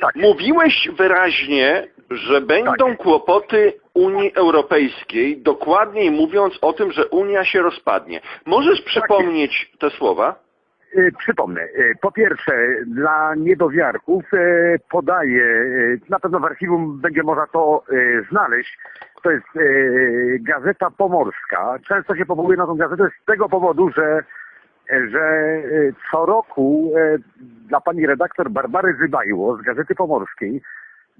Tak. Mówiłeś wyraźnie, że będą Tak. kłopoty Unii Europejskiej, dokładniej mówiąc o tym, że Unia się rozpadnie. Możesz przypomnieć te słowa? Y, Przypomnę, y, po pierwsze, dla niedowiarków y, podaję, na pewno w archiwum będzie można to znaleźć, to jest Gazeta Pomorska. Często się powołuję na tą gazetę z tego powodu, że, że y, co roku y, dla pani redaktor Barbary Zybajło z Gazety Pomorskiej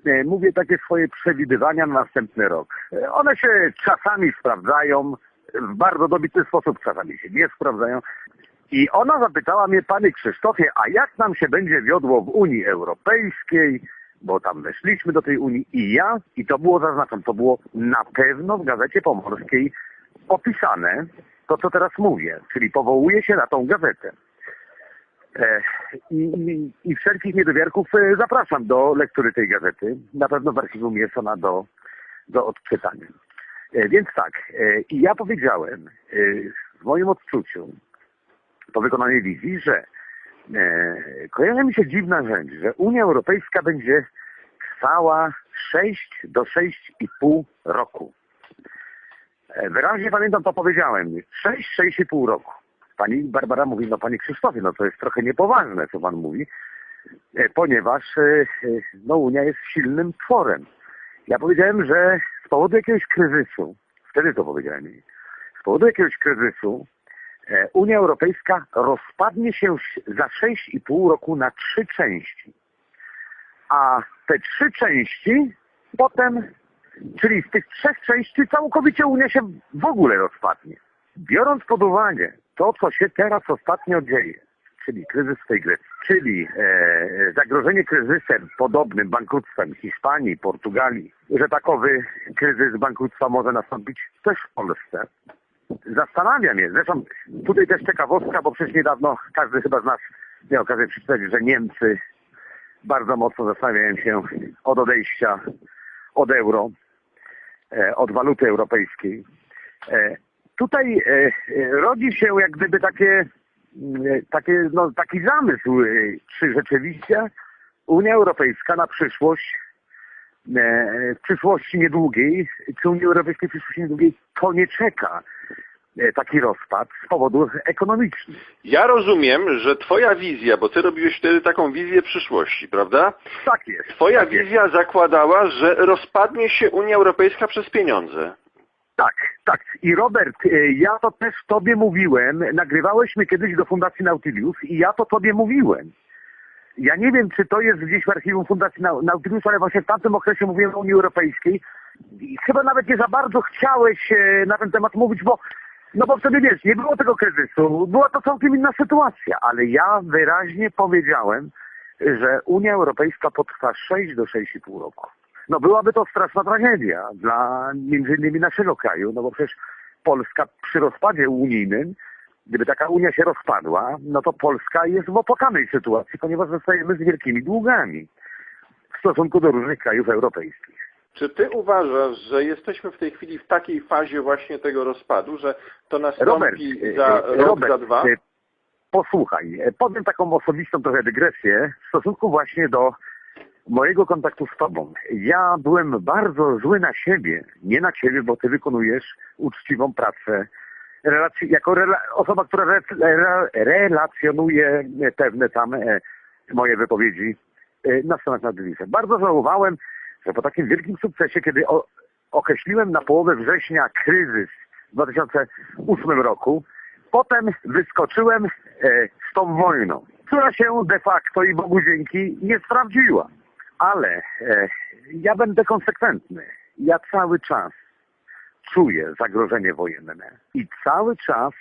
y, mówię takie swoje przewidywania na następny rok. One się czasami sprawdzają, w bardzo dobitny sposób czasami się nie sprawdzają. I ona zapytała mnie, panie Krzysztofie, a jak nam się będzie wiodło w Unii Europejskiej, bo tam weszliśmy do tej Unii i ja, i to było zaznaczone, to było na pewno w Gazecie Pomorskiej opisane, to co teraz mówię, czyli powołuje się na tą gazetę. E, I, i, I wszelkich niedowiarków e, zapraszam do lektury tej gazety. Na pewno w archiwum jest ona do, do odczytania. E, Więc tak, i ja powiedziałem w moim odczuciu, po wykonanej wizji, że kojarzy mi się dziwna rzecz, że Unia Europejska będzie trwała 6 do 6,5 roku. E, wyraźnie pamiętam, to powiedziałem. 6-6,5 roku. Pani Barbara mówi, no panie Krzysztofie, no to jest trochę niepoważne, co pan mówi, e, ponieważ e, no, Unia jest silnym tworem. Ja powiedziałem, że z powodu jakiegoś kryzysu, wtedy to powiedziałem jej, z powodu jakiegoś kryzysu Unia Europejska rozpadnie się za 6,5 roku na trzy części. A te trzy części potem, czyli z tych trzech części całkowicie Unia się w ogóle rozpadnie. Biorąc pod uwagę to, co się teraz ostatnio dzieje, czyli kryzys w tej Grecji, czyli e, zagrożenie kryzysem podobnym, bankructwem Hiszpanii, Portugalii, że takowy kryzys bankructwa może nastąpić też w Polsce. Zastanawia mnie, zresztą tutaj też ciekawostka, bo przecież niedawno każdy chyba z nas miał okazję przeczytać, że Niemcy bardzo mocno zastanawiają się od odejścia od euro, od waluty europejskiej. E, Tutaj e, e, rodzi się jak gdyby takie, mm, e, takie, no, taki zamysł, e, czy rzeczywiście Unia Europejska na przyszłość, e, w przyszłości niedługiej, czy Unii Europejskiej w przyszłości niedługiej to nie czeka e, taki rozpad z powodów ekonomicznych. Ja rozumiem, że twoja wizja, bo ty robiłeś wtedy taką wizję przyszłości, prawda? Tak jest. Twoja tak jest. wizja zakładała, że rozpadnie się Unia Europejska przez pieniądze. Tak, tak. I Robert, e, ja to też tobie mówiłem, nagrywałeś mnie kiedyś do Fundacji Nautilus i ja to tobie mówiłem. Ja nie wiem, czy to jest gdzieś w archiwum Fundacji Nau- Nautilus, ale właśnie w tamtym okresie mówiłem o Unii Europejskiej i chyba nawet nie za bardzo chciałeś e, na ten temat mówić, bo no bo wtedy wiesz, nie było tego kryzysu, była to całkiem inna sytuacja, ale ja wyraźnie powiedziałem, że Unia Europejska potrwa 6 do 6,5 roku. No byłaby to straszna tragedia dla między innymi naszego kraju, no bo przecież Polska przy rozpadzie unijnym, gdyby taka Unia się rozpadła, no to Polska jest w opłakanej sytuacji, ponieważ zostajemy z wielkimi długami w stosunku do różnych krajów europejskich. Czy ty uważasz, że jesteśmy w tej chwili w takiej fazie właśnie tego rozpadu, że to Robert, nastąpi e, za e, rok, Robert, za dwa? e, posłuchaj, e, powiem taką osobistą trochę dygresję w stosunku właśnie do mojego kontaktu z tobą. Ja byłem bardzo zły na siebie, nie na ciebie, bo ty wykonujesz uczciwą pracę relacji, jako rela, osoba, która re, re, relacjonuje pewne tam e, moje wypowiedzi e, na stronach na. Bardzo żałowałem, że po takim wielkim sukcesie, kiedy o, określiłem na połowę września kryzys w 2008 roku, potem wyskoczyłem e, z tą wojną, która się de facto i Bogu dzięki nie sprawdziła. Ale e, ja będę konsekwentny. Ja cały czas czuję zagrożenie wojenne i cały czas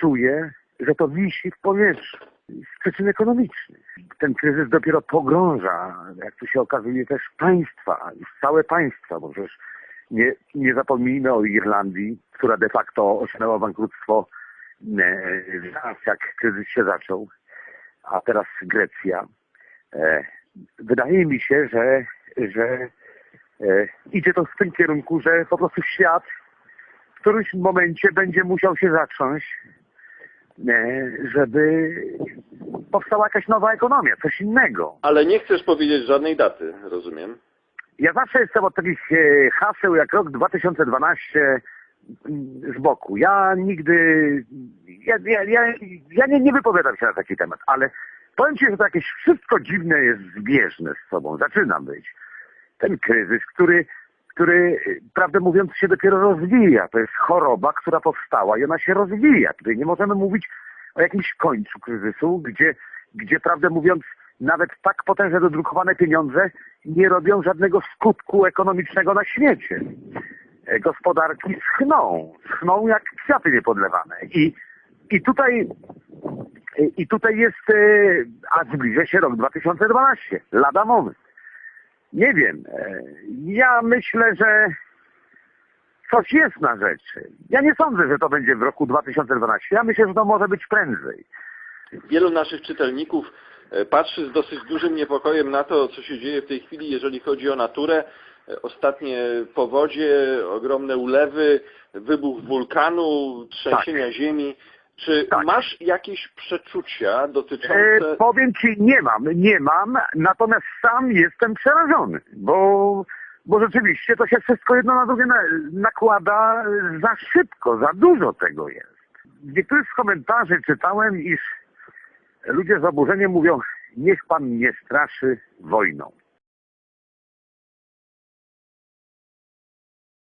czuję, że to wisi w powietrzu z przyczyn ekonomicznych. Ten kryzys dopiero pogrąża, jak tu się okazuje, też państwa, już całe państwa, bo przecież nie, nie zapomnijmy o Irlandii, która de facto osiągnęła bankructwo e, zaraz jak kryzys się zaczął, a teraz Grecja. E, wydaje mi się, że, że e, idzie to w tym kierunku, że po prostu świat w którymś momencie będzie musiał się zacząć e, żeby powstała jakaś nowa ekonomia, coś innego. Ale nie chcesz powiedzieć żadnej daty, rozumiem. Ja zawsze jestem od takich e, haseł jak rok 2012 mm, z boku. Ja nigdy, ja, ja, ja, ja nie, nie wypowiadam się na taki temat, ale powiem Ci, że to jakieś wszystko dziwne jest zbieżne z sobą. Zaczyna być. Ten kryzys, który, który e, prawdę mówiąc się dopiero rozwija. To jest choroba, która powstała i ona się rozwija. Tutaj nie możemy mówić o jakimś końcu kryzysu, gdzie, gdzie prawdę mówiąc nawet tak potężne dodrukowane pieniądze nie robią żadnego skutku ekonomicznego na świecie. E, Gospodarki schną, schną jak kwiaty niepodlewane. I, i tutaj i tutaj jest, e, a zbliża się rok 2012, lada moment. Nie wiem, e, ja myślę, że coś jest na rzeczy. Ja nie sądzę, że to będzie w roku 2012. Ja myślę, że to może być prędzej. Wielu naszych czytelników e, patrzy z dosyć dużym niepokojem na to, co się dzieje w tej chwili, jeżeli chodzi o naturę. E, Ostatnie powodzie, ogromne ulewy, wybuch wulkanu, trzęsienia ziemi. Czy Tak. masz jakieś przeczucia E, dotyczące... powiem Ci, nie mam, nie mam, natomiast sam jestem przerażony, bo, bo rzeczywiście to się wszystko jedno na drugie na, nakłada za szybko, za dużo tego jest. W niektórych z komentarzy czytałem, iż ludzie z oburzeniem mówią, niech Pan nie straszy wojną.